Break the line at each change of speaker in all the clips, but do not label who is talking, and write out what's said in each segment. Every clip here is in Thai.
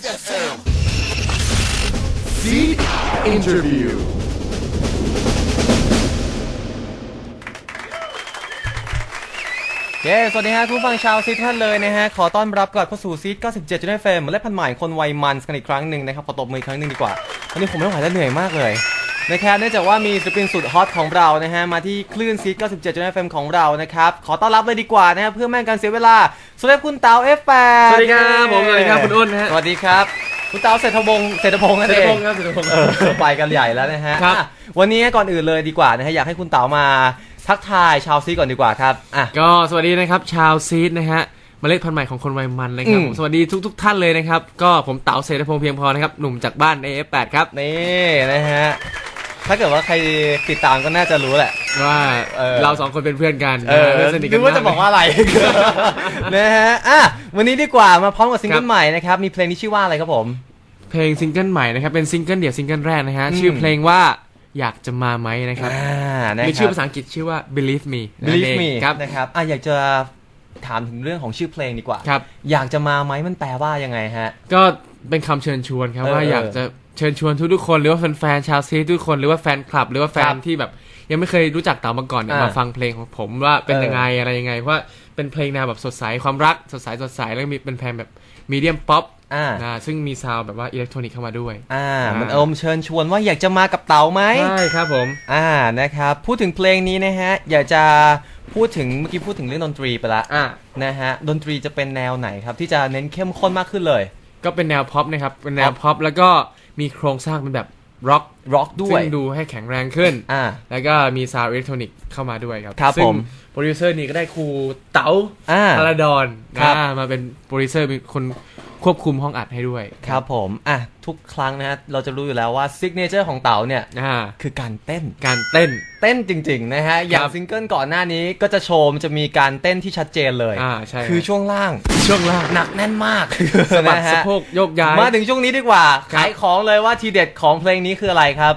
105 FM.
Seat Interview
เย้สวัสดีฮะผู้ฟังชาวซีท่านเลยนะฮะ ขอต้อนรับกลับเข้าสู่ซี97จุดเฟมและพันใหม่คนวัยมันกันอีกครั้งหนึ่งนะครับ ขอตบมืออีกครั้งหนึ่งดีกว่าวันนี้ผมไม่ไหวแล้วเหนื่อยมากเลย นะครับเนื่องจากว่ามีศิลปินสุดฮอตของเรานะฮะมาที่คลื่นซี97จุดเฟมของเรานะครับขอต้อนรับเลยดีกว่านะฮะเพื่อไม่ให้การเสียเวลาสวัสดีคุณเต๋า F8
สวัสดีครับผมสวัสดีครับคุณอ้นนะฮะ
สวัสดีครับ คุณเต๋าเศรษฐพงศ์เศรษฐพงศ์นั่น
เศรษ
เอ
ฐพ
ง
งศ์ครับเศรษฐพงศ์
เออไปกันใหญ่แล้วนะฮะ
ครับ
อะวันนี้ก่อนอื่นเลยดีกว่านะฮะอยากให้คุณเต๋ามาทักทายชาวซีก่อนดีกว่าครับอะ
ก็สวัสดีนะครับชาวซีดนะฮะเมล็ดพันธุ์ใหม่ของคนวัยมันนะครับ
อืม
ผมสวัสดีทุกๆท่านเลยนะครับ ก็ผมเต๋าเศรษฐพงศ์เพียงพอนะครับ หนุ่มจากบ้าน AF8 ครับ
นี่นะฮะ ถ้าเกิดว่าใครติดตามก็น่าจะรู้แหละ
ว่า
เออ
เราสองคนเป็นเพื่อนกัน
เออ
นะสนิทกั
นึ
น
กว่าจะบอกว่าอะไร นะฮะอะวันนี้ดีกว่ามาพร้อมกับซิง
ครั
เกิล
บ
ใหม่นะครับ มีเพลงที่ชื่อว่าอะไรครับผม
เพลงซิงเกิลใหม่นะครับ เป็นซิงเกิลเดี่ยวซิงเกิลแรกนะฮะ
อืม
ชื่อเพลงว่าอยากจะมาไหมนะครับ
อ่านะ
มี
ค
ชื่อ
รับ
ภาษาอังกฤษชื่อว่า believe me นั่น
Believe
เอง
Me
ครับ
นะครับอะอยากจะถามถึงเรื่องของชื่อเพลงดีกว่า
ครับ
อยากจะมาไหมมันแปลว่ายังไงฮะ
ก็เป็นคำเชิญชวนครับ
เออ
ว่าอยากจะเชิญชวนทุกๆคนหรือว่าแฟนๆชาวซีทุกคนหรือว่าแฟนคลับ หรือว่าแฟ
คนรับ
ที่แบบ ยังไม่เคยรู้จักเต๋ามาก่อนเนี่ย
อ่าม
มาฟังเพลงของผมว่าเป็น
เออ
ยังไงอะไรยังไงเพราะว่าเป็นเพลงแนวแบบสดใสความรักสดใสสดใสแล้วก็มีเป็นเพลงแบบมีเดียมป๊อป
อ่า
นะซึ่งมีซาวด์แบบว่าอิเล็กทรอนิกส์เข้ามาด้วย
อ่า
อ่ามั
มันอารมณ์เชิญชวนว่าอยากจะมากับเต๋าไหม
ใช่ครับผม
อ่านะครับพูดถึงเพลงนี้นะฮะ อยากจะพูดถึงเมื่อกี้พูดถึงเรื่องดนตรีไปละ
อะ
นะฮะดนตรีจะเป็นแนวไหนครับที่จะเน้นเข้มข้นมากขึ้นเลย
ก็เป็นแนวพ็อปนะครับเป็นแนว
Pop
พ็อปแล้วก็ มีโครงสร้างเป็นแบบร็อก
ร็อกด้ว
ซึ่
ย
งดูให้แข็งแรงขึ้น
อ่า
แล้วก็มีซาวด์อิเล็กทรอนิกส์เข้ามาด้วยครับ
ครับ
ซึ่ง
ผม
โปรดิวเซอร์นี่ก็ได้ครูเต๋า
อ่า
พาราดอน
ครับ
อ่ามาเป็นโปรดิวเซอร์เป็นคน ควบคุมห้องอัดให้ด้วย
ครับผม อะ ทุกครั้งนะฮะเราจะรู้อยู่แล้วว่าซิกเนเจอร์ของเต๋าเนี่ย
อ่า
คือการเต้น
การเต้น
เต้นจริง ๆ นะฮะ อย่างซิงเกิลก่อนหน้านี้ก็จะโชว์มันจะมีการเต้นที่ชัดเจนเลย
อ่าใช่
คือช่วงล่าง
ช่วงล่าง
หนักแน่นมาก
สะบัด
นะ
สะ
ฮะ
โพกโยกย้าย
มาถึงช่วงนี้ดีกว่า
ครับ
ขายของเลยว่าทีเด็ดของเพลงนี้คืออะไรครับ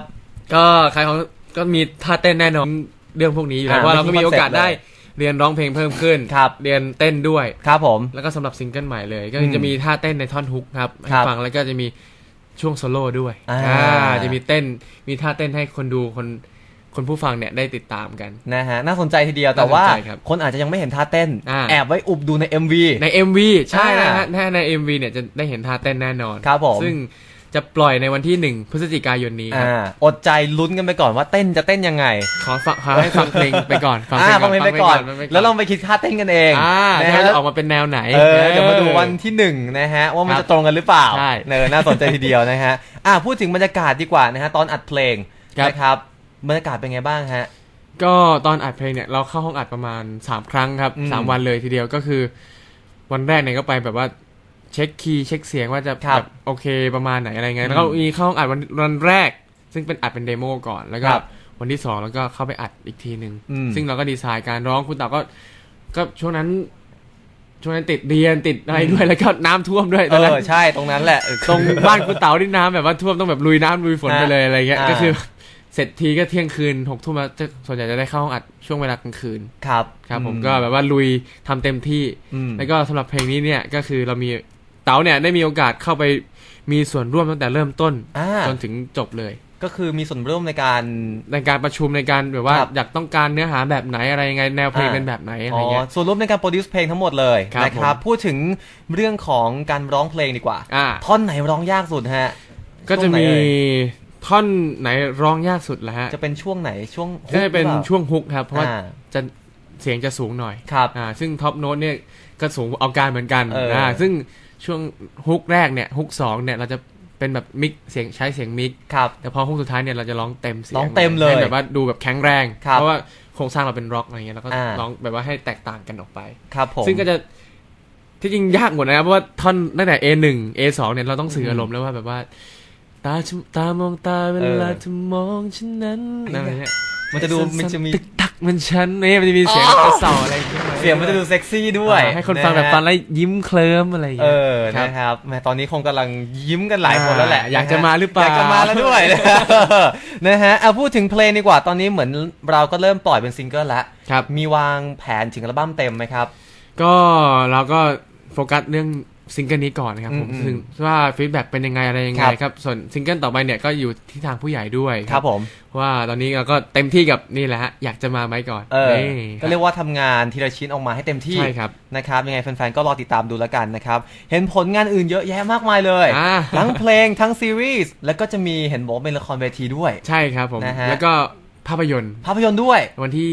ก็ใครของก็มีท่าเต้นแน่นอนเรื่องพวกนี้อยู่แล้ว
อ่า
ว่าเราก็มีโอกาส
ไม่มีคอนเซ็ปต์เลย
ได้ เรียนร้องเพลงเพิ่มขึ้น
ครับ
เรียนเต้นด้วย
ครับผม
แล้วก็สำหรับซิงเกิลใหม่เลย ก็
อืม
จะมีท่าเต้นในท่อนฮุกครับให้
ครับ
ฟังแล้วก็จะมีช่วงโซโล่ด้วย
อ่า
อ่าจะมีเต้นมีท่าเต้นให้คนดูคนคนผู้ฟังเนี่ยได้ติดตามกัน
นะฮะน่าสนใจทีเดียวแต่ว่า
น่าสนใจครับ
คนอาจจะยังไม่เห็นท่าเต้น
อ่า
แอบไว้อุบดูใน MV
ใน MV ใช่นะ
อ่า
ฮะถ้าใน MV เนี่ยจะได้เห็นท่าเต้นแน่นอน
ครับผม
ซึ่ง จะปล่อยในวันที่1พฤศจิกายนนี้ครับ
อ่าอดใจลุ้นกันไปก่อนว่าเต้นจะเต้นยังไง
ขอฟังขอให้ฟังเพลงไปก่อนฟัง
อ่า
เพลง
ฟังเพลงไปก่อน
ฟังเพลง
แล้วลองไปคิดท่าเต้นกันเอง
อ่า
นะ
จะ
ฮะ
จะออกมาเป็นแนวไหน
เออเดี๋ยวมาดูวันที่หนึ่งนะฮะว่ามัน
ครับ
จะตรงกันหรือเปล่า
ใช่
เนอน่าสนใจทีเดียวนะฮะอ่าพูดถึงบรรยากาศดีกว่านะฮะตอนอัดเพลง
ครับ
นะครับบรรยากาศเป็นไงบ้างฮะ
ก็ตอนอัดเพลงเนี่ยเราเข้าห้องอัดประมาณ3ครั้งครับ
อืม
สามวันเลยทีเดียวก็คือ วันแรกเนี่ยก็ไปแบบว่า เช็คคีย์เช็คเสียงว่าจะ
ครับ
แบบโอเคประมาณไหนอะไรเงี้
อื
ย
ม
แล้วก็มีเข้าห้องอัดวันวันแรก ซึ่งเป็นอัดเป็นเดโมก่อนแล้วก็
ครับ
วันที่สองแล้วก็เข้าไปอัดอีกทีหนึ่ง
อืม
ซึ่งเราก็ดีไซน์การร้องคุณเต๋าก็ ก็ช่วงนั้น ช่วงนั้นติดเรียนติดอะไรด้วยแล้วก็น้ำท่วมด้วยต
เอ
อนนั้น
อใช่ตรงนั้นแหละ
ตรงบ้านคุณเต๋าที่น้ำแบบว่าท่วมต้องแบบลุยน้ำลุยฝนไปเลยอะไรเงี้ย
อ่า
ก็คือ เสร็จทีก็เที่ยงคืนหกทุ่มแล้วจะส่วนใหญ่จะได้เข้าห้องอัดช่วงเวลากลางคืน
ครับ
ครับ ผม
อื
ก็แบบว่าลุยทำเต็มที่
อืม
แล้วก็สำหรับเพลงนี้เนี่ยก็คือเรามี เต๋าเนี่ยได้มีโอกาสเข้าไปมีส่วนร่วมตั้งแต่เริ่มต้น
อ่า
จนถึงจบเลย
ก็คือมีส่วนร่วมในการ
ในการประชุมในการแบบว่า
ครับ
อยากต้องการเนื้อหาแบบไหนอะไรยังไงแนวเพลง
อ่า
เป็นแบบไหนอะไร
อ๋อ
เงี้ย
ส่วนร่วมในการโปรดิวซ์เพลงทั้งหมดเลย
ครับ
นะครับ
ผม
พูดถึงเรื่องของการร้องเพลงดีกว่า
อ่า
ท่อนไหนร้องยากสุดฮะ
ก็จะ
ช่วงไหน
มี
เอ่ย
ท่อนไหนร้องยากสุดละฮะ
จะเป็นช่วงไหนช่วง
ก็จะเป็น
ฮุกหรือปล่า
ช่วงฮุกครับเพราะว่า
อ่า
จะเสียงจะสูงหน่อย
ครับ
อ่าซึ่งท็อปโน้ตเนี่ยก็สูงเอาการเหมือนกัน
เอออ่
อ่าซึ่ง ช่วงฮุกแรกเนี่ยฮุกสองเนี่ยเราจะเป็นแบบมิกเสียงใช้เสียงมิก
ครับ
แต่พอฮุกสุดท้ายเนี่ยเราจะร้องเต็มเสียง
ร้องเต็มเลย
ให้แบบว่าดูแบบแข็งแรง
ครับ
เพราะว่าโครงสร้างเราเป็นร็อกอะไรเงี้ยแล้วก็
อ่า
ร้องแบบว่าให้แตกต่างกันออกไป
ครับผม
ซึ่งก็จะที่จริงยากหมดนะครับเพราะว่าท่อนตั้งแต่ A1 A2 เนี่ยเราต้องสื่ออารมณ์แล้วว่าแบบว่า ตาฉันตามองตาเวลา
เออ
เธอมองฉันนั้นอะไรเงี้ย
มันจะดูมันจะมี
ตึกตักเหมันฉันเนี่ยมันจะมีเสียง
อ๋อ
กระเสาอะไรอย่างเงี้ย
เสียงมันจะดูเซ็กซี่ด้วย
อ่าให้คนฟังแบบะ
ฮะ
ฟังแล้วยิ้มเคลิ้มอะไรอย่าง
เอ
เงี้ย
อ
ครับ
นะครับแหมตอนนี้คงกำลังยิ้มกันหลายคนแล้วแหละ
อ่าอยากจะมาหรือเปล่า
อยากจะมาแล้วด้วย นะฮะเอาพูดถึงเพลงดีกว่าตอนนี้เหมือนเราก็เริ่มปล่อยเป็นซิงเกิลแล้ว
ครับ
มีวางแผนถึงอัลบั้มเต็มไหมครับ
ก็เราก็โฟกัสเรื่อง ซิงเกิลนี้ก่อนนะครับผม
อืม
ถึงว่าฟีดแบ็กเป็นยังไงอะไรยังไง
ครับ
ครับ ส่วนซิงเกิลต่อไปเนี่ยก็อยู่ที่ทางผู้ใหญ่ด้วย
ครับผม
ว่าตอนนี้เราก็เต็มที่กับนี่แหละฮะอยากจะมาไหมก่อน
เออ
นี่
ก็เรียกว่าทำงานทีละชิ้นออกมาให้เต็มที่
ใช่ครับ
นะครับยังไงแฟนๆก็รอติดตามดูแล้วกันนะครับ เห็นผลงานอื่นเยอะแยะมากมายเลย
อ่า
ทั้งเพลงทั้งซีรีส์แล้วก็จะมีเห็นบอกว่าเป็นละครเวทีด้วย
ใช่ครับผม
นะฮะ
แล้วก็ภาพยนตร์
ภาพยนตร์ด้วย
วันที่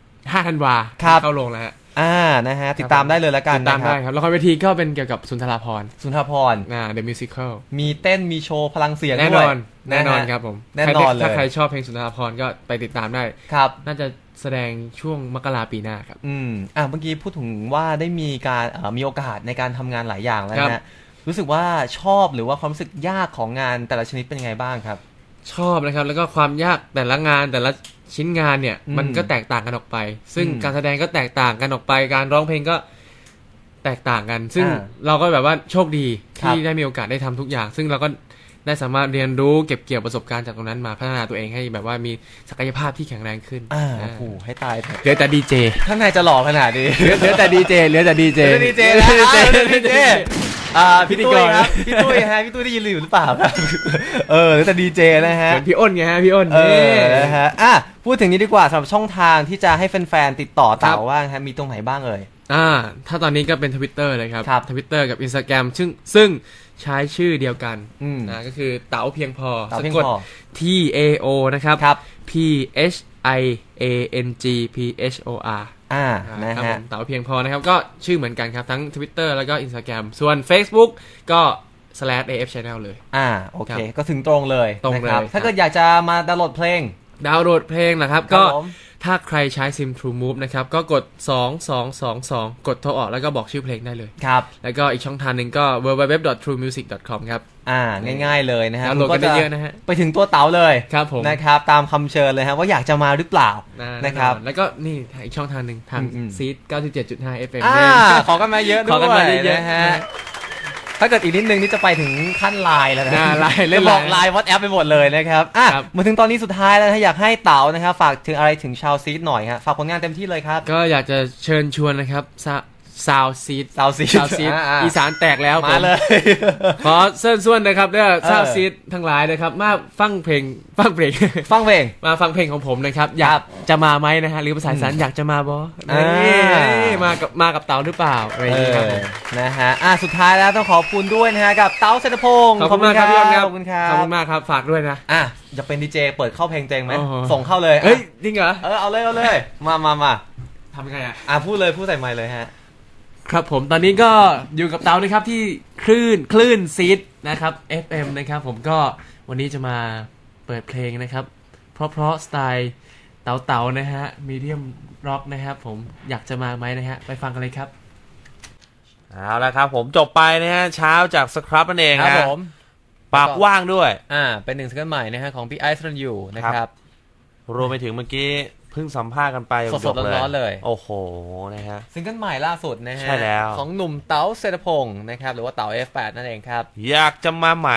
5ธันวา
ครับ
เข้าโรงแล้วฮะ
อ่านะฮะติดตามได้เลยแล้วกัน
ติดตาม
นะครั
ได้
บ
ครับละครเวทีก็เป็นเกี่ยวกับสุนทราภรณ์
สุนทรพร
อ่า The Musical
มีเต้นมีโชว์พลังเสียง
แน่
ด้
น
วย
อนแน่นอน
ฮะ
ครับผม
แน่นอนเลย
ถ้าใครชอบเพลงสุนทราภรณ์ก็ไปติดตามได้
ครับ
น่าจะแสดงช่วงมกราปีหน้าครับ
อืมอะเมื่อกี้พูดถึงว่าได้มีการเอ่อมีโอกาสในการทำงานหลายอย่างแล้ว
ครั
นะฮะ
บ
รู้สึกว่าชอบหรือว่าความรู้สึกยากของงานแต่ละชนิดเป็นยังไงบ้างครับ
ชอบนะครับแล้วก็ความยากแต่ละงานแต่ละ ชิ้นงานเนี่ย
อืม
มันก็แตกต่างกันออกไป ซึ่ง
อืม
การแสดงก็แตกต่างกันออกไป การร้องเพลงก็ แตกต่างกัน ซึ่ง
อ่า
เราก็แบบว่าโชคดี
ครับ
ที่ได้มีโอกาสได้ทำทุกอย่าง ซึ่งเราก็ได้สามารถเรียนรู้เก็บเกี่ยวประสบการณ์จากตรงนั้นมาพัฒนาตัวเองให้แบบว่ามีศักยภาพที่แข็งแรงขึ้น
อ่า
อ่า
โอ้โหให้ตายเถอะ
เหลือแต่ดีเจ
ข้างในจะหล่อขนาดนี้
เหลือแต่ดีเจเหลือแต่ดีเจ
ดีเจนะดีเจอ่าพี่
พิธี
ตุ้
ก
ย
ร
ครับพี่ตุ้ยฮะพี่ตุ้ยได้ยินอยู่หรือเปล่าครับเออแล้วแต่ดีเจนะฮะ
เหมือนพี่อ้นไงฮะพี่อ้น
เอ
นี่
อนะฮะอะพูดถึงนี้ดีกว่าสำหรับช่องทางที่จะให้แฟนๆติดต่อเต่า
ครับ
ว่างฮะมีตรงไหนบ้างเอ่ย
อ่าถ้าตอนนี้ก็เป็นทวิตเตอร์เลยครับ
ครับ
ทวิตเตอร์กับ Instagram ซึ่งซึ่งใช้ชื่อเดียวกัน
อืม
นะก็คือเต๋าเพียงพอ
เต๋าเพียง
สะกด
พอ
T A O นะครับ
ครับ
P H I A N G P H O R
อ่า
อ่า
นะครับ
ผ
ฮะ
มเต๋าเพียงพอนะครับ ก็ชื่อเหมือนกันครับทั้ง Twitter แล้วก็ Instagram ส่วน Facebook ก็ slash AF Channel เลย
อ่า โอเค
ครับ
ก็ถึงตรงเลย
ตรงเลย
นะครับ
ครับ
ถ้าเกิดอยากจะมาดาวน์โหลดเพลง
ดาวน์โหลดเพลงนะครับ
ครับ
ก็
ผม
ถ้าใครใช้ซิม True Move นะครับ ก็กด 2222 กดโทรออกแล้วก็บอกชื่อเพลงได้เลย
ครับ
แล้วก็อีกช่องทางหนึ่งก็ www.truemusic.com ครับ
อ่า ง่ายๆเลยนะฮะ
ดาวน์โหลดกันได้เยอะนะฮะ
ไปถึงตัวเต๋าเลย
ครับผม
นะครับ ตามคำเชิญเลยฮะ ว่าอยากจะมาหรือเปล่า
นะ
นะครับ
แล้วก็นี่อีกช่องทางหนึ่งทาง
อืมๆ
ซีด97.5 FM
อ่า
เนี่ย
ขอกันมาเยอะด้
ขอกัน
ว
มายเยอะๆ
นะฮะ ถ้าเกิดอีกนิดนึงนี่จะไปถึงขั้นไลน์แล้วนะ
น่าไลน์เล่
จะ
น
บอกไลน์วัดแอปไปหมดเลยนะครับอะ
ครับ
มาถึงตอนนี้สุดท้ายแล้วนะฮะอยากให้เต๋านะครับฝากถึงอะไรถึงชาวซีดหน่อยฮะฝากผลงานเต็มที่เลยครับ
ก็อยากจะเชิญชวนนะครับ ซาวซีด
ซาวซีด
ซาวซีด
อ่าๆ
อีสานแตกแล้ว
มาเลย
ขอเชิญชวนนะครับเด้อ
เออ
ซาวซีดทั้งหลายนะครับ มาฟังเพลงฟังเพลง
ฟังเพลง
มาฟังเพลงของผมนะครับ อยากจะมาไหมนะฮะหรือภาษาอีสานอยากจะมาบอ
อ่า
นี่มากับมากับเต๋าหรือเปล่าอะไรอย่าง
เอ
นี้ครับผ
อ
ม
นะฮะ อะ สุดท้ายแล้วต้องขอบคุณด้วยนะฮะกับเต๋าเศรษฐพงศ์
ขอบคุณมากครับพี่อ้นครับ
ขอบคุณครับ
ขอบคุณมากครับฝากด้วยนะ
อะจะเป็นดีเจเปิดเข้าเพลงตัวเองไหม
โอ้โห
ส่งเข้าเลย
เฮ้ยจริงเหรอ
เออ เอาเลย เอาเลย มามามา
ทำยังไงอะ
อะ พูดเลย พูดใส่ไมค์เลยฮะ
ครับผมตอนนี้ก็อยู่กับเต๋านะครับที่คลื่นคลื่นซีดนะครับ FM นะครับ ผมก็วันนี้จะมาเปิดเพลงนะครับ เพราะเพราะสไตล์เต๋าเต๋านะฮะมีเดียมร็อกนะครับผมอยากจะมาไหมนะฮะไปฟังกันเลยครับ
เอาละครับ ผมจบไปนะฮะเช้าจากสครับนั่นเอง
ครับ
ฮะ
ผม
ปากว่างด้วย
อ่า เป็นหนึ่งซิงเกิลใหม่นะฮะของพี่ไอซ์รันยูนะค
ครั
รับ
บรวมไปถึงเมื่อกี้ เพิ่งสัมภาษณ์กันไป
สดๆ
ยก
ร้อนๆเลย
โอ้โหนะฮะ
ซิงเกิลใหม่ล่าสุดนะฮะ
ใช่แล้ว
ของหนุ่มเต๋าเศรษฐพงศ์นะครับหรือว่าเต๋า F8 นั่นเองครับ
อยากจะมาไหม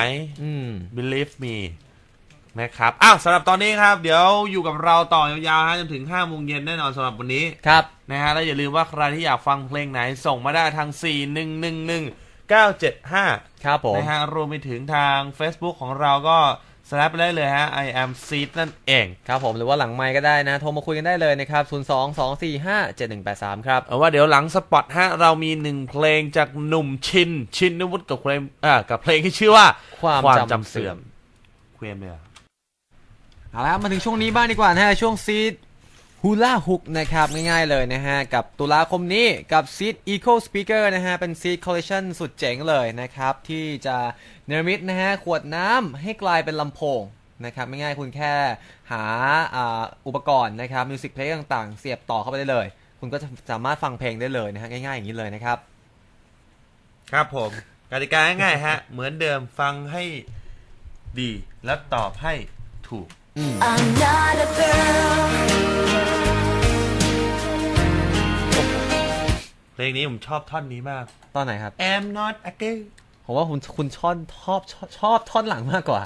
อืม
believe me นะครับ อ้าวสำหรับตอนนี้ครับ เดี๋ยวอยู่กับเราต่อยาวๆฮะจนถึง5โมงเย็นแน่นอนสำหรับวันนี้
ครับ
นะฮะแล้วอย่าลืมว่าใครที่อยากฟังเพลงไหนส่งมาได้ทาง 4 1 1 1 9 7 5
ครับผม
นะฮะรวมไปถึงทาง Facebook ของเราก็ สแลปไปได้เลยฮะ I am seed นั่นเอง
ครับผมหรือว่าหลังไมค์ก็ได้นะ โทรมาคุยกันได้เลยนะครับ 0 2 2 4 5 7 1 8 3 ครับ
เอาว่าเดี๋ยวหลังสปอตฮะ เรามีหนึ่งเพลงจากหนุ่มชิน ชินนวุฒิกับเพลงอ่ากับเพลงที่ชื่อว่า
ความจำเสื่อม
เควียมเนี่ย
เอาละครับมาถึงช่วงนี้บ้างดีกว่านะฮะ ช่วงซีด ฮูล่าฮุกนะครับง่ายๆเลยนะฮะ กับตุลาคมนี้กับซีด Eco Speaker นะฮะ เป็นซีดคอลเล t ชันสุดเจ๋งเลยนะครับ ที่จะเนรมิตนะฮะ ขวดน้ำให้กลายเป็นลำโพงนะครับไม่ง่ายคุณแค่หาอ่าอุปกรณ์นะครับมิวสิกเพลย์ต่างๆ เสียบต่อเข้าไปได้เลย คุณก็จะสามารถฟังเพลงได้เลยนะฮะง่ายๆอย่างนี้เลยนะครับ
ครับผมกติกาง่ายๆฮะ เหมือนเดิมฟังให้ดีและตอบให้ถูก
I'm not a girl.
เพลงนี้ผมชอบท่อนนี้มาก
ตอนไหนครับ
am not a girl
ผมว่าคุณคุณชอบชอบชอบชอบท่อนหลังมากกว่า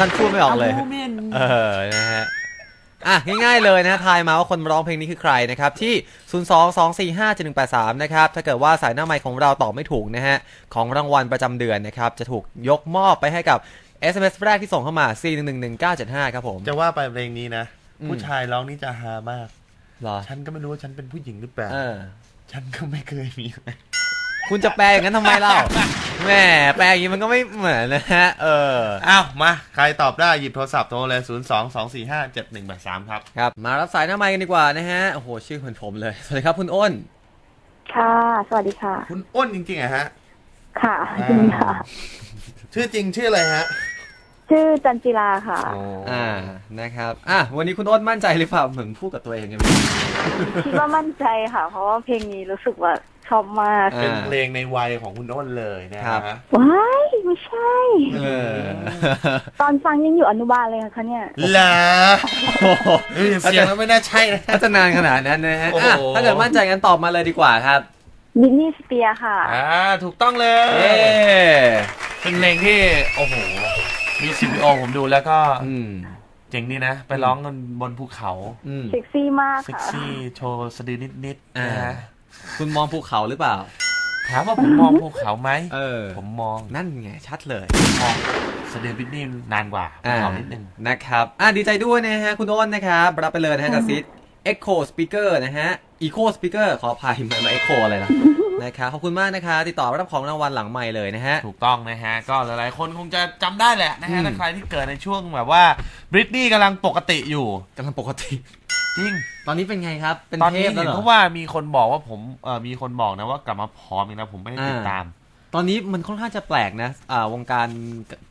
ท่านพูดไม่ออกเลย
a woman
เออ นะฮะ อะ ง่ายๆเลยนะทายมาว่าคนร้องเพลงนี้คือใครนะครับ ที่ 022457183 นะครับ ถ้าเกิดว่าสายหน้าไมค์ของเราตอบไม่ถูกนะฮะ ของรางวัลประจำเดือนนะครับ จะถูกยกมอบไปให้กับ SMS แรกที่ส่งเข้ามา4111975 ครับผม
จะว่าไปเพลงนี้นะ
อืม
ผู้ชายร้องนี่จะฮามาก
เหรอ
ฉันก็ไม่รู้ว่าฉันเป็นผู้หญิงหรือเปล่า
เออ
ฉันก็ไม่เคยมี
คุณจะแปลอย่างนั้นทำไมเล่าแหมแปลอย่างนี้มันก็ไม่เหมือนนะฮะเออ
อ้าวมา ใครตอบได้หยิบโทรศัพท์โทรเลย 0 2 2 4 5 7 1 8 3 ครับ
ครับ มารับสายหน้าไมค์กันดีกว่านะฮะโอ้โหชื่อเหมือนผมเลย สวัสดีครับคุณอ้น
ค่ะ สวัสดีค่ะ
คุณอ้นจริงๆอะฮะ
ค่ะ
อ่า
จริงค่ะ
ชื่อจริงชื่ออะไรฮะ
ชื่อจันจิลาค่ะ
อ่านะครับอะวันนี้คุณอ้นมั่นใจหรือเปล่าเหมือนพูดกับตัวเองกันไหม
คิดว่ามั่นใจค่ะ เพราะว่าเพลงนี้รู้สึกว่าชอบมาก
อ่า
เป็นเพลงในวัยของคุณอ้นเลยนะ
ครั
ฮะ
บ
ว้ายไม่ใช่
เออ
ตอนฟังยังอยู่อนุบาลเลยค่ะเนี่ย
เหรอเอ้ยเสียงแล้วไม่น่าใช่นะ
ถ้าจะนานขนาดนั้นนะฮะ
โอ้โห
อะถ้าเกิดมั่นใจงั้นตอบมาเลยดีกว่าครับ
บินนี่สเปียร์ค่ะ
อ่า ถูกต้องเลย
เย้
เป็นเพลงที่ โอ้โห มีสิวิโอผมดูแล้วก็
อืม
เจ๋งดีนะ ไปร้องกันบนภูเขา
อืม
เซ็กซี่มาก
เซ็ก
ค่ะ
ซี่โชว์สะดือนิดๆ
อ่า
นะฮะ
คุณมองภูเขาหรือเปล่า
ถามว่าผมมองภูเขาไหม
เออ
ผมมอง
นั่นไงชัดเลย
มองสะดือนิดนี่นานกว่าภู
อ่า
เขานิดนึง
นะครับอะดีใจด้วยนะฮะ คุณอ้นนะครับ รับไปเลยนะฮะกับซิด Echo Speaker นะฮะ Echo Speaker ขออภัยมันมา Echo อะไรล่ะ นะครับขอบคุณมากนะคะ ติดต่อรับของรางวัลหลังใหม่เลยนะฮะ
ถูกต้องนะฮะ ก็หลายๆ คนคงจะจำได้แหละนะฮะ
อืม
ถ้าใครที่เกิดในช่วงแบบว่าบริตนี่กำลังปกติอยู่
กำลังปกติ
จริง
ตอนนี้เป็นไงครับ เป็น
ตอน
เท
นี้
พแล้ว
เห็น
เหรอ
เพราะว่ามีคนบอกว่าผมเออมีคนบอกนะว่ากลับมาพร้อมอีกนะผมไม่ได้ติด
อ่า
ตาม
ตอนนี้มันค่อนข้างจะแปลกนะอ่าวงการ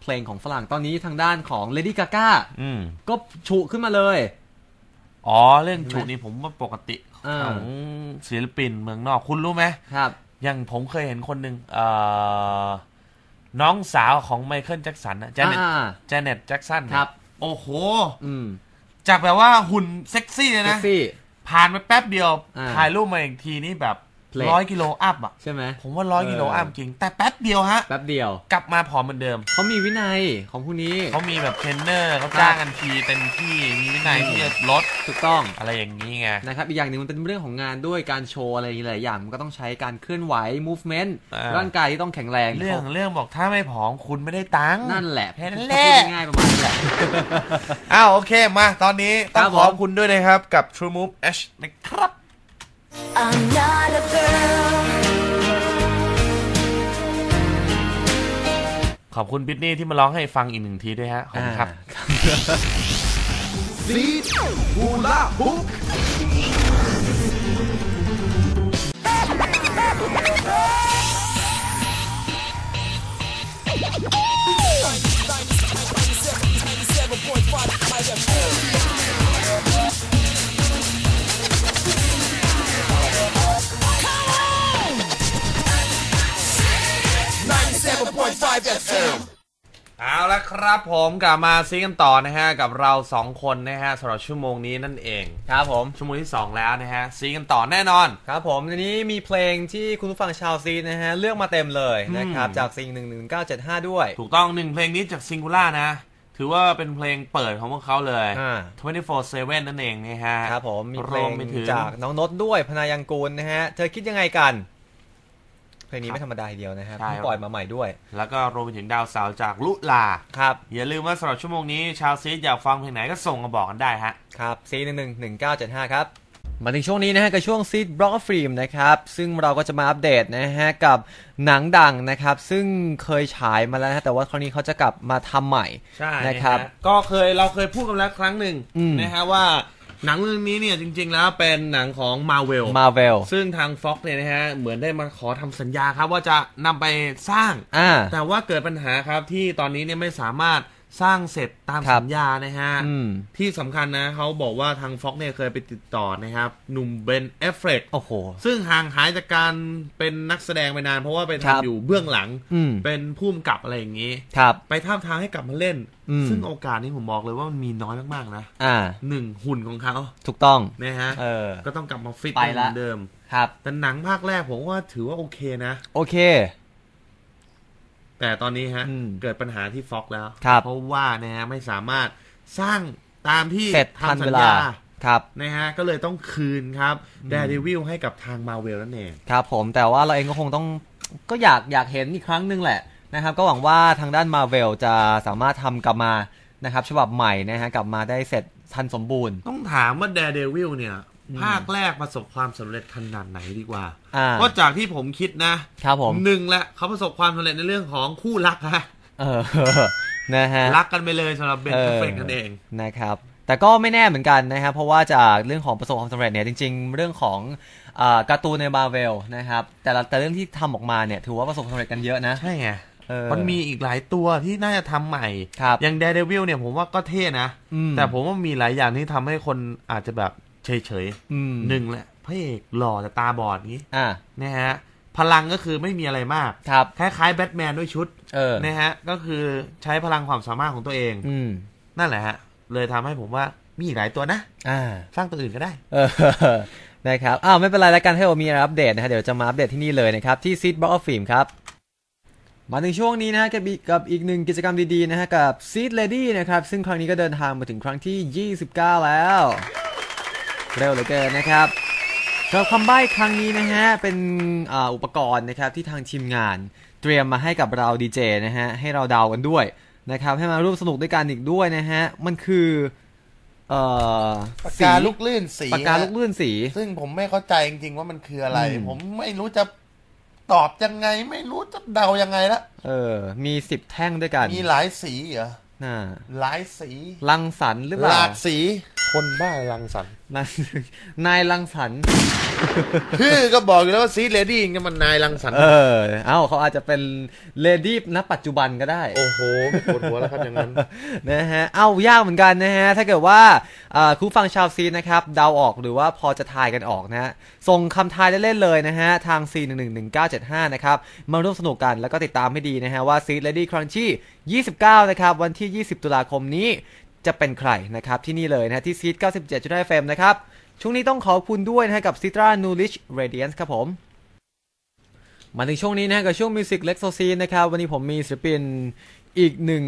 เพลงของฝรั่งตอนนี้ทางด้านของ Lady Gaga
อืม
ก็ฉุขึ้นมาเลย
อ๋อเรื่องฉุนี่ผมว่าปกติ
อ่า
ของศิลปินเมืองนอกคุณรู้ไหม
ครับ
อย่างผมเคยเห็นคนหนึ่งเอ่อน้องสาวของไมเคิลแจ็คสันนะเจเน็ต
อ่า
เจเน็ตแจ็คสัน
ครับ
โอ้โห
อืม
จากแบบว่าหุ่นเซ็กซี่เลย
เซ็
นะ
กซี่
ผ่านไปแป๊บเดียว
อ่า
ถ่ายรูปมาอีกทีนี่แบบ
เพลง
ร้อยกิโลอัพอะ
ใช่ไหม
ผมว่าร้อย
เออ
กิโลอัพจริง แต่แป๊บเดียวฮะ
แป๊บเดียว
กลับมาผอมเหมือนเดิม
เขามีวินัยของผู้นี้
เขามีแบบเทรนเนอร์เขาจ้างกันทีเต็มที่มีวินัยที่จะลด
ถูกต้อง
อะไรอย่างนี้ไง
นะครับ อีกอย่างหนึ่งมันเป็นเรื่องของงานด้วยการโชว์อะไรหลายอย่าง มันก็ต้องใช้การเคลื่อนไหว movement
อ่า
ร่างกายที่ต้องแข็งแรง
เรื่องเรื่องบอกถ้าไม่ผอมคุณไม่ได้ตังค์
นั่นแหละ
แค่นั้น
พูด
แหละ
ง่ายๆประมาณนั้นแหละ
อ้าวโอเคมาตอนนี้ต้อง
ครับ
ขอบ
ผม
คุณด้วยนะครับกับ True Move H นะครับ ขอบคุณบิทนี่ที่มาร้องให้ฟังอีกหนึ่งทีด้วยฮะ ขอบคุณครับ เอาละครับผมกลับมาซีกันต่อนะฮะกับเราสองคนนะฮะสำหรับชั่วโมงนี้นั่นเอง
ครับผม
ชั่วโมงที่ 2 แล้วนะฮะซีกันต่อแน่นอน
ครับผมทีนี้มีเพลงที่คุณผู้ฟังชาวซีนะฮะเลือกมาเต็มเลยนะครับ
อืม
จากซิง1 1 9 7 5 ด้วย
ถูกต้องหนึ่งเพลงนี้จากซิงคูล่านะ ถือว่าเป็นเพลงเปิดของพวกเขาเลย
อ่า
24/7 นั่นเองนะฮะ
ครับผมมีเพล
รวมไปถึ
ง
ง
จากน้องนดด้วยพนายังกูลนะฮะเธอคิดยังไงกันเพ ลงนี้ไม่ธรรมดาทีเดียวนะครับ
ใช่
เพิ่งปล่อยมาใหม่ด้วย
แล้วก็รวมไปถึงดาวสาวจากลุลา
ครับ
อย่าลืมว่าสำหรับชั่วโมงนี้ ชาวซีดอยากฟังเพลงไหนก็ส่งมาบอกกันได้ฮะ
ครับซีหนึ่งหนึ่งหนึ่งเก้าเจ็ดห้าครับ มาถึงช่วงนี้นะฮะกับช่วงซีดบล็อกฟิล์มนะครับซึ่งเราก็จะมาอัปเดตนะฮะกับหนังดังนะครับซึ่งเคยฉายมาแล้วนะฮะแต่ว่าครั้งนี้เขาจะกลับมาทำใหม่
ใช่
นะครับ
ฮก็เคยเราเคยพูดกันแล้วครั้งหนึ่ง
อืม
นะฮะว่า หนังเรื่องนี้เนี่ยจริง ๆ แล้วเป็นหนังของ Marvel
มาเวล
ซึ่งทาง Fox เนี่ยนะฮะเหมือนได้มาขอทำสัญญาครับว่าจะนำไปสร้าง
อ่า
แต่ว่าเกิดปัญหาครับที่ตอนนี้เนี่ยไม่สามารถ สร้างเสร็จตาม
ครับ
สัญญานะฮะ
อืม
ที่สำคัญนะเขาบอกว่าทาง Fox เนี่ยเคยไปติดต่อนะครับ หนุ่มเบนเอฟเฟก
โอ้โห
ซึ่งห่างหายจากการเป็นนักแสดงไปนาน เพราะว่าไป
ครับ
ทำอยู่เบื้องหลัง
อืม
เป็นผู้กำกับอะไรอย่างนี้
ครับ
ไปท้าบทางให้กลับมาเล่น
อืม
ซึ่งโอกาสนี้ผมบอกเลยว่ามันมีน้อยมากๆนะ
อ่า
หนึ่งหุ่นของเขา
ถูกต้อง
นะฮะ
เออ
ก็ต้องกลับมาฟิต
ไป
เห
ละ
มือนเดิม
ครับ
แต่หนังภาคแรกผมว่าถือว่าโอเคนะ
โอเค
แต่ตอนนี้ฮะ
อืม
เกิดปัญหาที่ฟ็อกแล้ว
ครับ
เพราะว่านะฮะไม่สามารถสร้างตามที่
เสร็จทัน
ทำสั
เว
ญ
ลา
ญา
ครับ
นะฮะก็เลยต้องคืนครับแดร์ดวิลให้กับทางมาเวลนั่นเอง
ครับผมแต่ว่าเราเองก็คงต้องก็อยากอยากเห็นอีกครั้งหนึงแหละนะครับก็หวังว่าทางด้านมาเวลจะสามารถทำกลับมานะครับฉบับใหม่นะฮะกลับมาได้เสร็จทันสมบูรณ์
ต้องถามว่าแดร์เดวิลเนี่ย ภาคแรกประสบความสำเร็จขนาดไหนดีกว่า
อ่า
เพราะจากที่ผมคิดนะครับ
ผม
หนึ่งแหละเขาประสบความสำเร็จในเรื่องของคู่รักฮะ
เออนะฮะ
รักกันไปเลยสำหรับเบน
เอ
กับ
อ
เฟรนกันเอง
นะครับแต่ก็ไม่แน่เหมือนกันนะครับเพราะว่าจากเรื่องของประสบความสำเร็จเนี่ยจริง ๆ เรื่องของอ่าการ์ตูนในมาเวลนะครับแต่ละแต่เรื่องที่ทำออกมาเนี่ยถือว่าประสบความสำเร็จกันเยอะนะ
ใช่ไง
เออ
มันมีอีกหลายตัวที่น่าจะทำใหม่
ครับ
อย่าง Daredevil เนี่ยผมว่าก็เท่นะ
อืม
แต่ผมว่ามีหลายอย่างที่ทำให้คนอาจจะแบบ เฉย
อืม
ๆหนึ่งแหละพระเอกหล่อแต่ตาบอดงี้
อ่า
นะฮะพลังก็คือไม่มีอะไรมาก
ครับ
คล้ายๆแบทแมนด้วยชุด
เออ
นะฮะ ก็คือใช้พลังความสามารถของตัวเอง
อืม
นั่นแหละฮะ เลยทำให้ผมว่ามีอีกหลายตัวนะ
อ่า
สร้างตัวอื่นก็ได้
เออนะครับ อ้าว ไม่เป็นไรแล้วกันให้ผมมีอะไรอัปเดตนะฮะเดี๋ยวจะมาอัปเดตที่นี่เลยนะครับ ที่ซีดบ็อกออฟฟิล์มครับ มาถึงช่วงนี้นะฮะกับอีกกับอีกหนึ่งกิจกรรมดีๆนะฮะกับ Seed Lady นะครับ ซึ่งครั้งนี้ก็เดินทางมาถึงครั้งที่ 29 แล้ว เร็วเหลือเกินนะครับสำหรับคำใบ้ครั้งนี้นะฮะ เป็นอ่าอุปกรณ์นะครับที่ทางทีมงานเตรียมมาให้กับเราดีเจนะฮะ ให้เราเดากันด้วยนะครับ ให้มาร่วมสนุกด้วยกันอีกด้วยนะฮะ มันคือเอ่อ
ปาก
สี
กาลูกลื่นสี
ปากกาลูกลื่นสี
ซึ่งผมไม่เข้าใจจริงๆว่ามันคืออะไร
อืม
ผมไม่รู้จะตอบยังไง ไม่รู้จะเดายังไงละ
เออ มีสิบแท่งด้วยกัน
มีหลายสีเหรอ
น่า
หลายสี
ลังสรรค์หรือเป
ห
ล่า
ลากสี คนบ้ารังสรรค์
นายนายลังสรรค์
ชื่อก็บอกอยู่แล้วว่าซีเลดี้ก็มันนายรังสรรค์
เออ เอ้าเขาอาจจะเป็นเลดี้ณปัจจุบันก็ได้
โอ้โหปวดหัวแล้วครับอย่างนั้น
นะฮะ เอ้ายากเหมือนกันนะฮะ ถ้าเกิดว่าอ่าคุณฟังชาวซีนะครับ เดาออกหรือว่าพอจะทายกันออกนะฮะ ส่งคำทายเล่นๆเลยนะฮะ ทาง4 1 1 1 9 7 5 นะครับ มาร่วมสนุกกันแล้วก็ติดตามให้ดีนะฮะว่าซีเลดี้ครั้งที่29 นะครับ วันที่ 20 ตุลาคมนี้ จะเป็นใครนะครับที่นี่เลยนะฮะที่ซีด97จุด5 FM นะครับช่วงนี้ต้องขอบคุณด้วยนะฮะกับ Citra Nulish Radiance ครับผม มาถึงช่วงนี้นะฮะกับช่วง Music l e x o c e นะครับวันนี้ผมมีศิลปินอีกหนึ่ง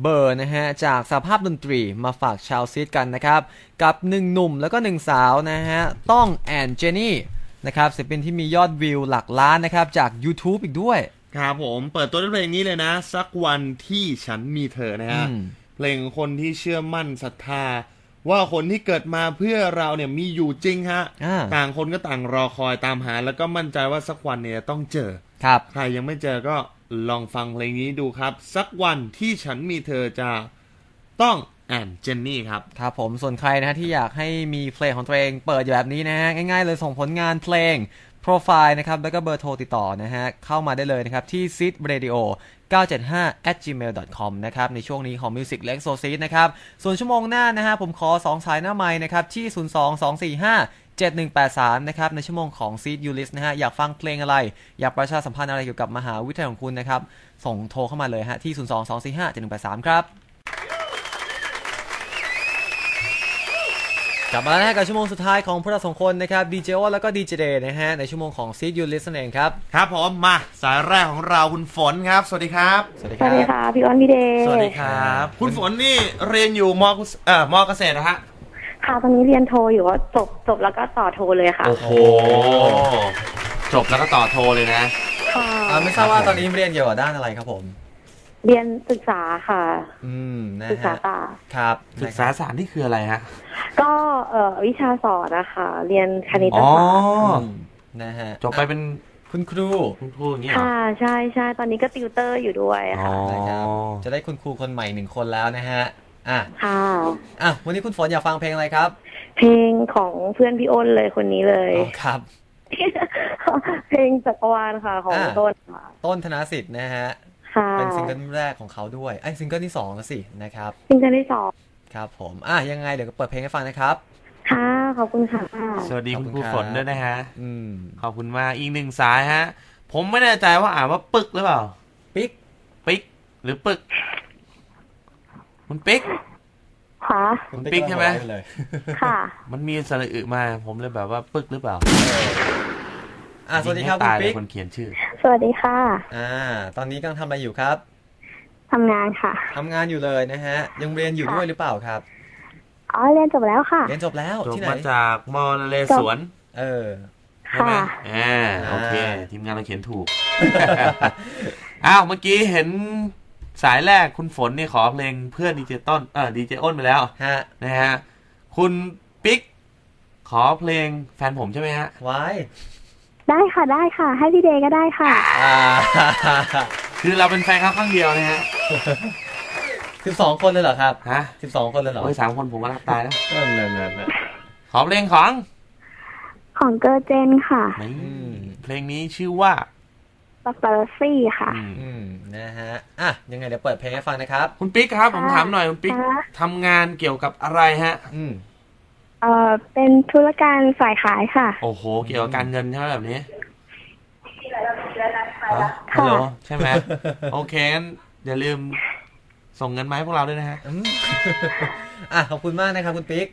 เบอร์นะฮะจากสาภาพดนตรีมาฝากชาวซีดกันนะครับกับหนึ่งหนุ่มแล้วก็หนึ่งสาวนะฮะต้องแอนเจนี่นะครับศิลปินที่มียอดวิวหลักล้านนะครับจาก YouTube อีกด้วย
ครับผมเปิดตัวด้วยเพลงนี้เลยนะ สักวันที่ฉันมีเธอนะฮะ
อืม
เพลงของคนที่เชื่อมั่นศรัทธา ว่าคนที่เกิดมาเพื่อเราเนี่ยมีอยู่จริงฮะ
อ่า
ต่างคนก็ต่างรอคอยตามหา แล้วก็มั่นใจว่าสักวันเนี่ยต้องเจอ
ครับ
ใครยังไม่เจอก็ลองฟังเพลงนี้ดูครับ สักวันที่ฉันมีเธอจะต้องแอนเจนนี่ครับ
ครับผมส่วนใครนะฮะที่อยากให้มีเพลงของตัวเองเปิดอยู่แบบนี้นะฮะง่ายๆเลยส่งผลงานเพลง โปรไฟล์นะครับแล้วก็เบอร์โทรติดต่อนะฮะเข้ามาได้เลยนะครับที่ s i d radio 975 at gmail com นะครับในช่วงนี้ของ Music l e x o c i t นะครับส่วนชั่วโมงหน้านะฮะผมขอ 2 สายหน้าไม้นะครับที่ 02245 7183 นะครับในชั่วโมงของ Seed u l i s นะฮะอยากฟังเพลงอะไร อยากประชาสัมพันธ์อะไรเกี่ยวกับมหาวิทยาลัยของคุณนะครับ ส่งโทรเข้ามาเลยฮะที่ 02245 7183 ครับ กลับมาแล้วนะฮะกับชั่วโมงสุดท้ายของพวกเราสองคนนะครับดีเจโอแล้วก็ดีเจเดนะฮะในชั่วโมงของ Seed You Listen เองครับ
ครับผมมาสายแรกของเราคุณฝนครับ สวัสดีครับ
สวัสดี
ส
ครั
วั
บ
สดีค่ะพี่อ้อนพี่เดย์
สวัสดีครับ คุณฝนนี่เรียนอยู่มกุศเอ่อมเกษตรนะฮะ
ค่ะตอนนี้เรียนโทอยู่ว่าจบจบแล้วก็ต่อโทเลยค่ะ
โอ้โห จบแล้วก็ต่อโทรเลยนะ
ค่ะ
อ่าไม่ทราบว่าตอนนี้เรียนเกี่ยวกับด้านอะไรครับผม
เรียนศึกษาค่ะ
อืมนะ
ศึกษา
ฮะ
ศาสตร์
ครับ
ศึกษาศาสตร์นี่คืออะไรฮะ
ก็เอ่อวิชาสอนนะคะเรียนคณิต
อ๋อ
ศาสตร์
อืมนะฮะ
จบไปเป็น
คุณครู
คุณครูอย่างเงี้ยเหรอ
ค่ะ ใช่ใช่ตอนนี้ก็ติวเตอร์อยู่ด้วย
อ๋อ
ค่ะ
นะครับจะได้คุณครูคนใหม่หนึ่งคนแล้วนะฮะอะ
ค่ะ
อะวันนี้คุณฝนอยากฟังเพลงอะไรครับ
เพลงของเพื่อนพี่อ้นเลยคนนี้เลย
อ๋อครับ
เพลงจักรวาลค่ะ ของ
อ่า
ต้นค่ะ
ต้นธนสิทธิ์นะฮะ
ค่ะ
เป็นซิงเกิลแรกของเขาด้วยไอ้ยซิงเกิลที่สองแล้วสินะครับ
ซิงเกิลที่สอง
ครับ ผมอะยังไงเดี๋ยวก็เปิดเพลงให้ฟังนะครับ
ค่ะขอบคุณค่ะ
สวัสดีคุณครู
ขอบคุณครับ
ฝนด้วยนะฮะ
อืม
ขอบคุณมากอีกหนึ่งสายฮะ ผมไม่แน่ใจว่าอ่านว่าปึกหรือเปล่า
ปิ๊ก
ปิ๊กหรือปึกคุณปิ๊ก
ค่ะ
คุณปิ๊กใช่ไหม
ปเลย
ค่ะ
มันมีสระอึมา ผมเลยแบบว่าปึกหรือเปล่า
อะสวัสดีครับ
ยิง
คุ
ให้
ณ
ตายเล
ปิ๊
ย
ก
คนเขียนชื่อ
สวัสดีค่ะ
อ่า ตอนนี้กำลังทำอะไรอยู่ครับ
ทำงานค่ะ
ทำงานอยู่เลยนะฮะ ยังเรียนอยู่ด้วยหรือเปล่าครับ
อ๋อเรียนจบแล้วค่ะ
เรียนจบแล้ว
จบ
ที่ไหน
มาจากมอเลสวน
เออ
ใช่ไหม
ค่ะ
อ่าโอเค
อ่า
ทีมงานเราเขียนถูก อ้าวเมื่อกี้เห็นสายแรกคุณฝนนี่ขอเพลงเพื่อนดีเจต้นเออดีเจอ้นไปแล้ว
ฮะ
นะฮะ คุณปิ๊กขอเพลงแฟนผมใช่ไหมฮะ
ไว้
ได้ค่ะได้ค่ะ ให้พี่เดย์ก็ได้ค่ะ
อ่า
คือเราเป็นแฟนเขาข้างเดียวนะฮะ
สิบสองคนเลยเหรอครับ
ฮะ
สิบสองคนเลยเหรอ
โอ้ยสามคนผมก็รับตายแล้ว
เออเนอะเนอะเนอะ
ขอเพลงของ
ของเกอร์เจนค่ะ
นี่
อืม
เพลงนี้ชื่อว่า
ปาปาราซี่ค่ะ
อืม
อืมนะฮะอะยังไงเดี๋ยวเปิดเพลงให้ฟังนะครับ
คุณปิ๊กครับ ผมถามหน่อยคุณปิ๊ก
ค่ะ
ทำงานเกี่ยวกับอะไรฮะ
อืม
เอ่อเป็นธุรการฝ่ายขายค่ะ
โอ้โห เกี่ยวกับการเงินใช่ไหมแบบนี้
ค่ะ
ฮัลโหลใช่ไหมโอเคงั้นอย่าลืมส่งเงินมาให้พวกเราด้วยนะฮะ
อืมอะ ขอบคุณมากนะครับคุณปิ๊ก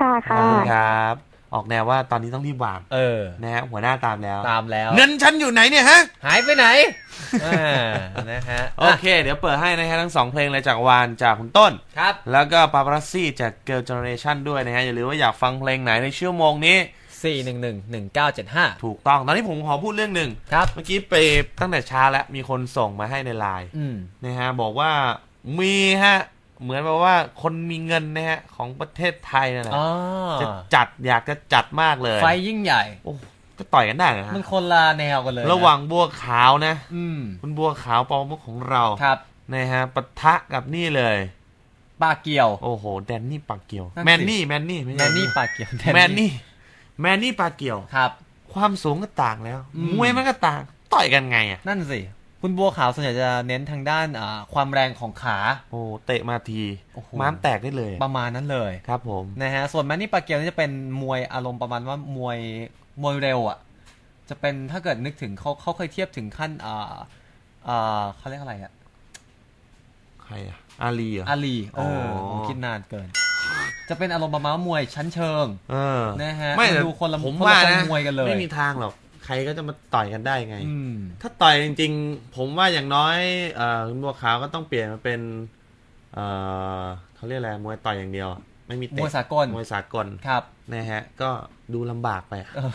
ค่ะค่ะ
ขอบคุณครับ ออกแนวว่าตอนนี้ต้องรีบวาง
เออ
นะฮะหัวหน้าตามแล้ว
ตามแล้ว
เงินฉันอยู่ไหนเนี่ยฮะ
หายไปไหนอ่านะฮะ
โอเค เดี๋ยวเปิดให้นะฮะทั้งสองเพลงเลยจากวานจากคุณต้น
ครับ
แล้วก็ปาปารัสซี่จาก Girl Generation ด้วยนะฮะ อย่าลืมว่าอยากฟังเพลงไหนในชั่วโมงนี้
สี่หนึ่งหนึ่งหนึ่งเก้าเจ็ดห้า
ถูกต้อง ตอนนี้ผมขอพูดเรื่องหนึ่ง
ครับ
เมื่อกี้ไปตั้งแต่เช้าแล้วมีคนส่งมาให้ในไลน์
อืม
นะฮะบอกว่ามีฮะ เหมือนแบบว่าคนมีเงินนะฮะของประเทศไทยนั่นแหละ
อ๋อ
จะจัดอยากจะจัดมากเลย
ไฟยิ่งใหญ่
โอ้จะต่อยกันได้เหรอฮะ
มันคนละแนวกันเลยน
ระหว่างบัวขาวนะ
อืม
คุณบัวขาวปอมุกของเรา
ครับ
นะฮะปะทะกับนี่เลย
ปากเกี่ยว
โอ้โหแดนนี่ปากเกียว
นั่นสิ
แมนนี่แมนนี่ไใช่
แมนนี่ปากเกี่ยว
แมนนี่แมนนี่ปากเกียว
ครับ
ความสูงก็ต่างแล้ว
อืม
มวยมันก็ต่าง ต่อยกันไงอะ
นั่นสิ คุณบัวขาวส่วนใหญ่จะเน้นทางด้านอ่าความแรงของขา
โอ้เตะมาที
โอ้โห
ม้ามแตกได้เลย
ประมาณนั้นเลย
ครับผม
นะฮะส่วนแมนนี่ปากเกียวนี่จะเป็นมวยอารมณ์ประมาณว่ามวยมวยเร็วอะ จะเป็นถ้าเกิดนึกถึงเขาเขาเคยเทียบถึงขั้นอ่าอ่าเขาเรียกอะไรอะ
ใครอะอาลีเหรอ
อาลีเออ
อ๋อ
ผมคิดนานเกิน จะเป็นอารมณ์ประมาณว่ามวยชั้นเชิง
เออ
นะฮะ
ไม่แต่
ดูคนละ
ผม
คนละ
ว่า
ทรง
นะ
มวยกันเลย
ไม่มีทางหรอกใค รก็จะมาต่อยกันได้ไง
อืม
ถ้าต่อยจริงๆ ผมว่าอย่างน้อยเอ่อคุณบัวขาวก็ต้องเปลี่ยนมาเป็น เอ่อเขาเรียกอะไรมวยต่อยอย่างเดียว ไม่มี
ม
เตะ
วยสากล
มวยสากล
ครับ
นะฮะ ก็ดูลำบากไป
เออ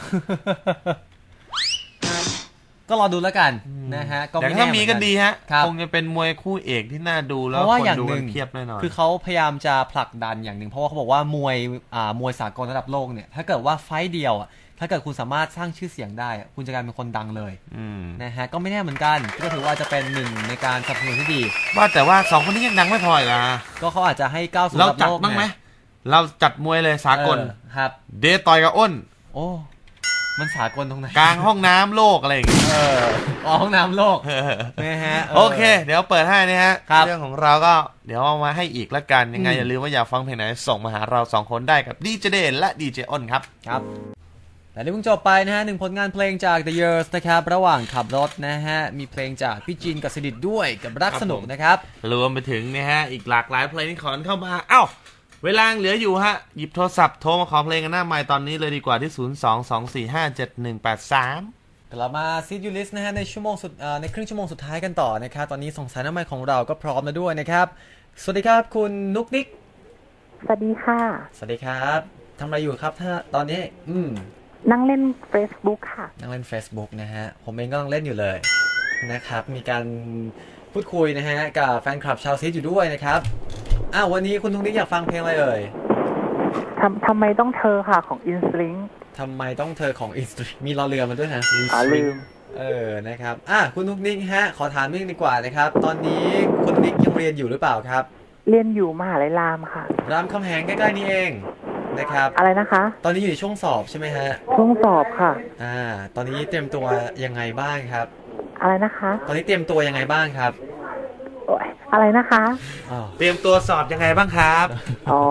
ก็รอดูแล้วกันนะฮะก็
แต่
ไม่
ถ้า
แน่
มี
เห
ก็
อนน
ดีฮะ
ครับ
คงจะเป็นมวยคู่เอกที่น่าดูแล้ว
เพราะว่า
คน
อย่าง
ดู
หนึ่
กั
ง
นเพียบแน่นอน
คือเขาพยายามจะผลักดันอย่างหนึ่งเพราะว่าเขาบอกว่ามวยอ่ามวยสากลระดับโลกเนี่ย ถ้าเกิดว่าไฟต์เดียวอะ ถ้าเกิดคุณสามารถสร้างชื่อเสียงได้อะคุณจะกลายเป็นคนดังเลย
อืม
นะฮะก็ไม่แน่เหมือนกันก็ถือว่าจะเป็นหนึ่งในการสนับสนุนที่ดี
ว่าแต่ว่าสองคนนี้ยังดังไม่พออีกอะ
ก็เขาอาจจะให้ก้าวสู่
เรา
ระดับ
จัด
โลก
บ้างไหม
เนี่ย
เราจัดมวยเลยสากล
เออครับ
เดต่อยกับอ้น
โอ้มันสากลตรงไหน
กลางห้องน้ำโลกอะไรอย่างเงี้ย
เอออ๋อห้องน้ำโลกนะฮะ
โอเค เดี๋ยวเปิดให้นะฮะ
ครับ
เรื่องของเราก็เดี๋ยวเอามาให้อีกละกันยังไง
อืม
อย่าลืมว่าอยากฟังเพลงไหนส่งมาหาเราสองคนได้กับดีเจเดนและดีเจอ้นครับ
ครับ แต่ที่เพิ่งจบไปนะฮะหนึ่งผลงานเพลงจาก The Years นะครับ ระหว่างขับรถนะฮะ มีเพลงจากพี่จีนกับสดิดด้วยกับรัก
ครับ
สนุก
ผม
นะครับ
รวมไปถึงนะฮะ อีกหลากหลายเพลงที่ขอเข้ามา เอ้า เวลายังเหลืออยู่ฮะ หยิบโทรศัพท์โทรมาขอเพลงกันหน้าใหม่ตอนนี้เลยดีกว่าที่ 022457183
กลับมาซีดยูลิสนะฮะในชั่วโมงสุดเอ่อในครึ่งชั่วโมงสุดท้ายกันต่อนะครับตอนนี้สองสายน้ำมันของเราก็พร้อมแล้วด้วยนะครับ สวัสดีครับคุณนุกนิก
สวัสดีค่ะ
สวัสดีครับทำอะไรอยู่ครับถ้าตอนนี้ อืม
นั่งเล่น Facebook ค่ะ
นั่งเล่น Facebook นะฮะ ผมเองก็กำลังเล่นอยู่เลยนะครับ มีการพูดคุยนะฮะ กับแฟนคลับชาวซีดอยู่ด้วยนะครับ อ้าววันนี้คุณนุกนิกอยากฟังเพลงอะไรเอ่ย
ทำทำไมต้องเธอค่ะของ i n s l i n k
ทำไมต้องเธอของอินสตรีมีรอเรือมาด้วยนะ
อ๋อลืม
เออ นะครับ อะคุณนุกนิกฮะ ขอถามนิดนึงดีกว่านะครับ ตอนนี้คุณนุกนิกยังเรียนอยู่หรือเปล่าครับ
เรียนอยู่มหาลัยรามค่ะ
รามคำแหงใกล้ๆนี่เอง นะครับ
อะไรนะคะ
ตอนนี้อยู่ในช่วงสอบใช่ไหมฮะ
ช่วงสอบค่ะ
อ่า ตอนนี้เตรียมตัวยังไงบ้างครับ
อะไรนะคะ
ตอนนี้เตรียมตัวยังไงบ้างครับ
โอ๊ยอะไรนะคะ
อ๋อ
เตรียมตัวสอบยังไงบ้างครับ
อ๋อ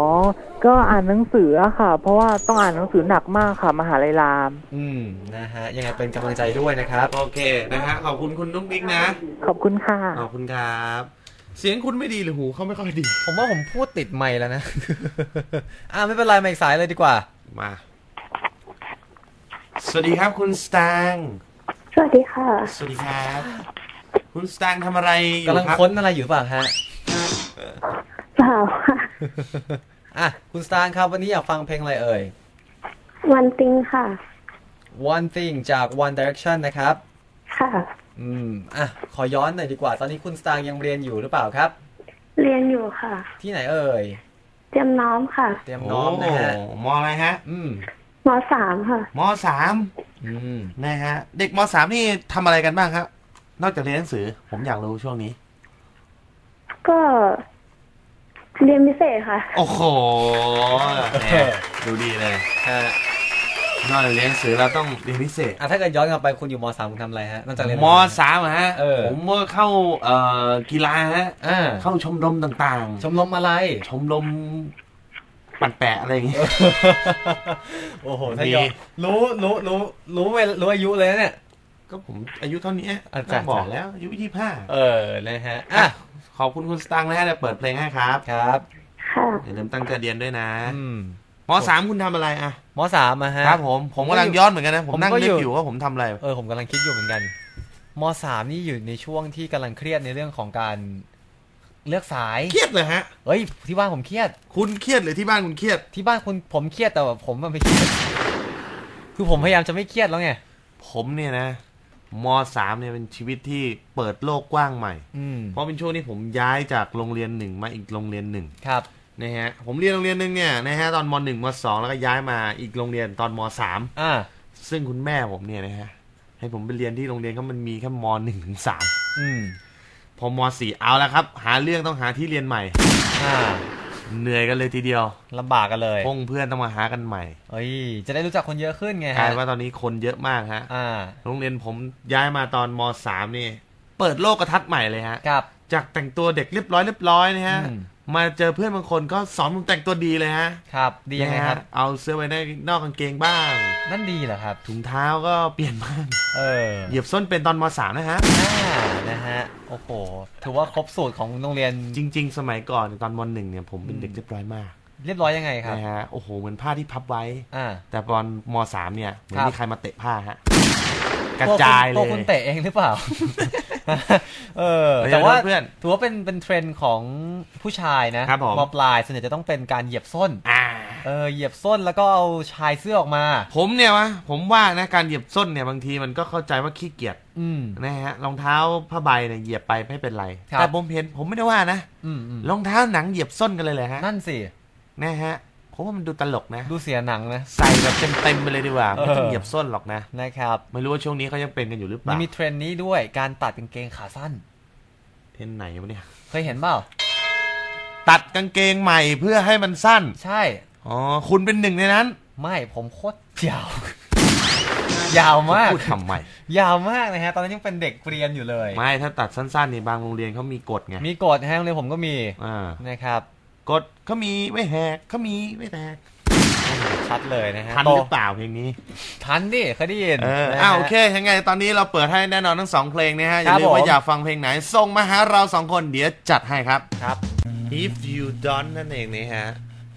ก็อ่านหนังสืออะค่ะ เพราะว่าต้องอ่านหนังสือหนักมากค่ะ มหาลัยราม
อืมนะฮะยังไงเป็นกำลังใจด้วยนะครับ
โอเคนะฮะขอบคุณคุณนุ๊กนิกนะ
ขอบคุณค่ะ
ขอบคุณครับ เสียงคุณไม่ดีหรือหูเขาไม่ค่อยดี
ผมว่าผมพูดติดไมค์แล้วนะ อ่าไม่เป็นไรมาอีกสายเลยดีกว่า
มา สวัสดีครับคุณสตางค์
สวัสดีค่ะ
สวัสดีครับ คุณสตางค์ทำอะไรอยู่
กำลัง
ครับ
ค้นอะไรอยู่เปล่าฮะ
เปล่าค่ะ
อะคุณสตางค์ครับวันนี้อยากฟังเพลงอะไรเอ่ย
วันติงค่ะ
One Thing จาก One Direction นะครับ
ค่ะ
อืมอะขอย้อนหน่อยดีกว่า ตอนนี้คุณสตางค์ยังเรียนอยู่หรือเปล่าครับ
เรียนอยู่ค่ะ
ที่ไหนเอ่ย
เตรียมน้อมค่ะ
เตรียมน้อมนะฮะ
โอ้มอะไรฮะ
อืม
มสามค่ะ
มสาม
อืม
นะฮะ เด็กมสามนี่ทำอะไรกันบ้างครับ นอกจากเรียนหนังสือ ผมอยากรู้ช่วงนี้
ก็เรียนพิเศษค่ะ
โอ้โหแหมดูดีเลย
ฮะ
นอกจากเรียนหนังสือเราต้องเรียนพิเศษ
อะถ้าเกิดย้อนกลับไปคุณอยู่มสามคุณทำอะไรฮะนอกจากเรียน
มสามอะฮะ
เออ
ผมก็เข้าเอ่อกีฬาฮะ
อ่า
เข้าชมรมต่าง
ชมรมอะไร
ๆ ชมรมปั่นแปะอะไรอย่างเงี้ย
โอ้โหถ้าย้อนรู้รู้รู้รู้เวลรู้อายุเลยนะเนี่ย
ก็ผมอายุเท่านี้
อาจารย์
ก็บอกแล้วอายุยี่ห้า
เออนะฮะอะ
ขอบคุณคุณสตังค์นะฮะเดี๋ยวเปิดเพลงให้ครับ
ครับ
ค่ะ
อย่าลืมตั้งใจเรียนด้วยนะ
อืม
มสามคุณทำอะไรอะ
มสามอะฮะ
ครับผมผมกำลังย้อนเหมือนกันนะ ผม
ผม
นั่ง
ก็
นึ
อกยู่
อยู่ว่าผมทำอะไร
เออผมกำลังคิดอยู่เหมือนกันมสามนี่อยู่ในช่วงที่กำลังเครียดในเรื่องของการเลือกสาย
เครียดเลยฮะ
เฮ้ยที่บ้านผมเครียด
คุณเครียดหรือที่บ้านคุณเครียด
ที่บ้านคุณผมเครียดแต่ว่าผมมันไม่เครียดคือผมพยายามจะไม่เครียดแล้วไง
ผมเนี่ยนะมสามเนี่ยเป็นชีวิตที่เปิดโลกกว้างใหม่
อืม
เพราะเป็นช่วงที่ผมย้ายจากโรงเรียนหนึ่งมาอีกโรงเรียนหนึ่ง
ครับ
นะฮะผมเรียนโรงเรียนหนึ่งเนี่ยนะฮะตอนมหนึ่งมสองแล้วก็ย้ายมาอีกโรงเรียนตอนมสาม
อ่า
ซึ่งคุณแม่ผมเนี่ยนะฮะให้ผมไปเรียนที่โรงเรียนก็มันมีแค่มหนึ่งถึงสาม
อืม
พอมสี่เอาแล้วครับ หาเรื่องต้องหาที่เรียนใหม่
อ่า
เหนื่อยกันเลยทีเดียว
ลำบากกันเลย
พงเพื่อนต้องมาหากันใหม่
เอ้ยจะได้รู้จักคนเยอะขึ้นไง
กลา
ฮะ
ยว่าตอนนี้คนเยอะมากฮะ
อ่า
โรงเรียนผมย้ายมาตอนมสามนี่ เปิดโลกกระทัดใหม่เลยฮะ
ครับ
จากแต่งตัวเด็กเรียบร้อยเรียบร้อยนะฮะ
อื ม
มาเจอเพื่อนบางคนก็สอนผมแต่งตัวดีเลยฮะ
ครับ ดียังไงครับ
นะฮะเอาเสื้อไว้ในนอกกางเกงบ้าง
นั่นดีเหรอครับ
ถุงเท้าก็เปลี่ยนบ้าง
เออ
เหยียบส้นเป็นตอนมสามนะฮะ
อ่านะฮะโอ้โหถือว่าครบสูตรของโรงเรียน
จริง ๆ สมัยก่อนตอนมหนึ่งเนี่ยผมเป็น
อืม
เด็กเรียบร้อยมาก
เรียบร้อยยังไงครับ
นะฮะโอ้โหเหมือนผ้าที่พับไว้
อ่า
แต่ตอนมสามเนี่ยเหมือน
ครับ
มีใครมาเตะผ้าฮะกระจาย
ตัว
เล
คุณ
ย
เตะเองหรือเปล่า เออ
เฮ้ย
แต่ว่า
เพื่อน
ถือว่าเป็นเป็นเทรนด์ของผู้ชายนะครับ
ผม
ปลายส่วนใหญ่จะต้องเป็นการเหยียบส้น
อ่า
เออเหยียบส้นแล้วก็เอาชายเสื้อออกมา
ผมเนี่ยวะผมว่านะการเหยียบส้นเนี่ยบางทีมันก็เข้าใจว่าขี้เกียจ
อืม
นะฮะรองเท้าผ้าใบเนี่ยเหยียบไปไม่เป็นไร
ครับ
แต่ผมเห็นผมไม่ได้ว่านะ
อืมอืม
รองเท้าหนังเหยียบส้นกันเลยเลยฮะ
นั่นสิ
นะฮะ ผมว่ามันดูตลกนะ
ดูเสียหนังนะ
ใส่แบบเต็มๆไปเลยดีกว่า ไม่ต้อง
เออ
เหยียบส้นหรอกนะ
นะครับ
ไม่รู้ว่าช่วงนี้เขายังเป็นกันอยู่หรือเป
นี่
ล่า
มีเทรนด์นี้ด้วย การตัดกางเกงขาสั้น
เทรนไหนวะเนี่ย
เคยเห็นเปล่า
ตัดกางเกงใหม่เพื่อให้มันสั้น
ใช่
อ๋อ คุณเป็นหนึ่งในนั้น
ไม่ ผมโคตรยาว ยาวมาก
พูดทำไม
ยาวมากนะฮะ ตอนนั้นยังเป็นเด็กเรียนอยู่เลย
ไม่ ถ้าตัดสั้นๆนี่บางโรงเรียนเขามีกฎไง
มีกฎฮะโรงเรียนผมก็มี
อ่า
นะครับ
กฎเขามีไม่แหกเขามีไม่แตก
ชัดเลยนะฮะ
ทัน
โต
หรือเปล่าเพลงนี้
ทันดิเคยได้ยิน
เออ
นะฮะ
อ้าวโอเคยังไงตอนนี้เราเปิดให้แน่นอนทั้งสองเพลงนะฮะอย่า
ครับ
ลืมว่า
ผม
อยากฟังเพลงไหนส่งมาหาเราสองคนเดี๋ยวจัดให้ครับ
ครับ
If You Don't นั่นเองนะฮะ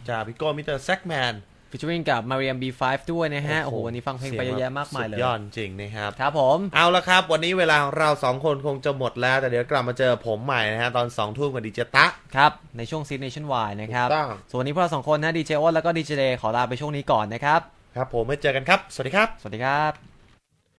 จากพี่โก้มิสเตอร์แซกแมน
ฟิชชิ่งกับมาเรียม B5 ด้วยนะฮะ โอ้โห วันนี้ฟังเพลงไปเยอะแยะมากมายเลย
สุดยอดจริงนะครับ
ครับผม
เอาละครับ วันนี้เวลาของเราสองคนคงจะหมดแล้ว แต่เดี๋ยวกลับมาเจอผมใหม่นะฮะ ตอนสองทุ่มกับดีเจตะ
ครับ ในช่วงซี Nation Y นะครับ
ถูกต้อง
ส่วนวันนี้พวกเราสองคนนะดีเจอ้นแล้วก็ดีเจเดขอลาไปช่วงนี้ก่อนนะครับ
ครับผมไม่เจอกันครับ สวัสดีครับ
สวัสดีครับ